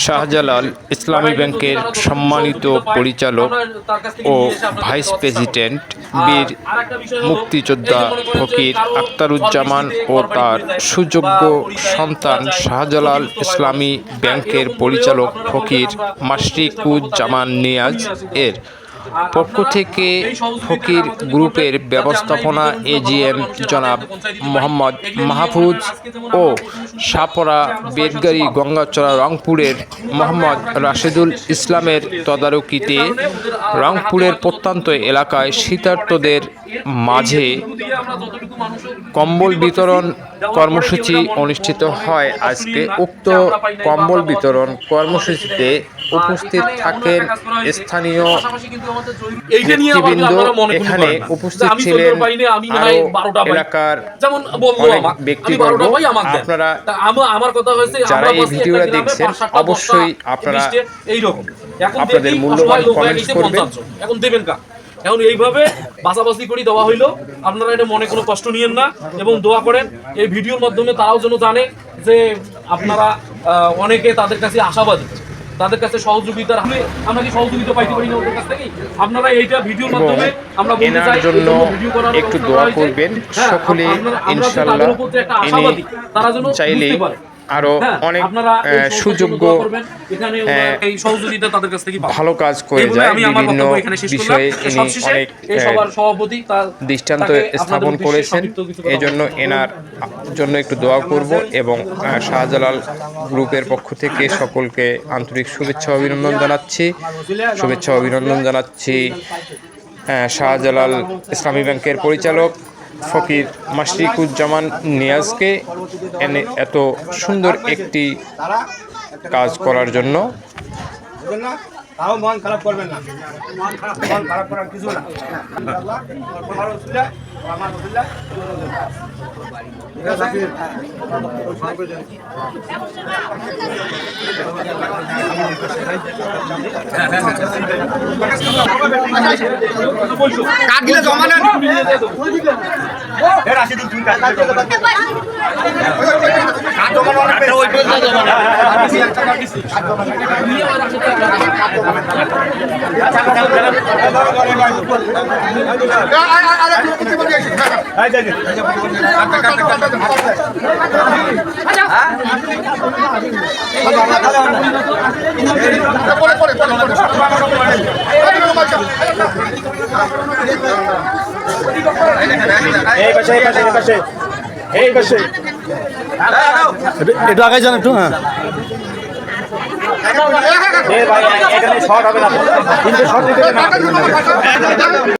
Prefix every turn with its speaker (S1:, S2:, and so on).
S1: শাহজালাল ইসলামী ব্যাংকের সম্মানিত পরিচালক ও ভাইস প্রেসিডেন্ট বীর মুক্তিযোদ্ধা ফকির আক্তারুজ্জামান ও তার সুযোগ্য সন্তান শাহজালাল ইসলামী ব্যাংকের পরিচালক ফকির মাশরিকুজ্জামান নিয়াজ এর পক্ষ থেকে ফকির গ্রুপের ব্যবস্থাপনা এজিএম জনাব মোহাম্মদ মাহফুজ ও সাপরা বেদগাড়ি গঙ্গাচড়া রংপুরের মোহাম্মদ রাশেদুল ইসলামের তদারকিতে রংপুরের প্রত্যন্ত এলাকায় শীতার্তদের মাঝে কম্বল বিতরণ কর্মসূচি অনুষ্ঠিত হয়। আজকে উক্ত কম্বল বিতরণ কর্মসূচিতে উপস্থিত থাকেন স্থানীয় নেতৃবৃন্দ। এখানে উপস্থিত ছিলেন। এলাকার অনেক ব্যক্তিবর্গ। আপনারা যারা এই ভিডিওটা দেখছেন, অবশ্যই আপনারা আপনাদের মূল্যবান করবেন।
S2: এখন দেবেন কা এখন এইভাবে বাছাবাছি করে দেওয়া হইল আপনারা এটা মনে কোনো কষ্ট নিয়েন না এবং দোয়া করেন এই ভিডিওর মাধ্যমে তারাও যেন জানে যে আপনারা আহ, অনেকে তাদের কাছে আশাবাদী তাদের কাছে সহযোগিতা হাতে আমরা কি সহযোগিতা পাইতে পারি না ওদের কাছ থেকে আপনারা এইটা ভিডিওর মাধ্যমে আমরা বলতে চাই
S1: জন্য
S2: ভিডিও করার
S1: একটু দোয়া করবেন।
S2: হ্যাঁ,
S1: সকলে
S2: ইনশাআল্লাহ আমরা যে
S1: ইনশাআল্লাহ
S2: তাদের উপর একটা আশাবাদী, তারা যেন চাইলে।
S1: আরও
S2: হ্যাঁ,
S1: অনেক সুযোগ্য
S2: এই সহযোগিতা তাদের কাছ থেকে
S1: ভালো কাজ করে যায় বিভিন্ন। বিষয়ে ইনি অনেক
S2: সভাপতি
S1: দৃষ্টান্ত স্থাপন করেছেন। এই জন্য এনার জন্য একটু দোয়া করব এবং শাহজালাল গ্রুপের পক্ষ থেকে সকলকে আন্তরিক শুভেচ্ছা অভিনন্দন জানাচ্ছি। শুভেচ্ছা অভিনন্দন জানাচ্ছি শাহজালাল ইসলামী ব্যাংকের পরিচালক। ফকির মাশরিকুজ্জামান নিয়াজকে এনে এত সুন্দর একটি কাজ করার জন্য।
S3: না? তাও মন খারাপ করবেন না। মন খারাপ করার কিছু না। জমা নেন। তুমি এই পাশে এই পাশে এই পাশে। এই পাশে।
S4: একটু আগে যান একটু হ্যাঁ।
S3: এখানে শর্ট হবে না। কিন্তু শর্ট দিতে না।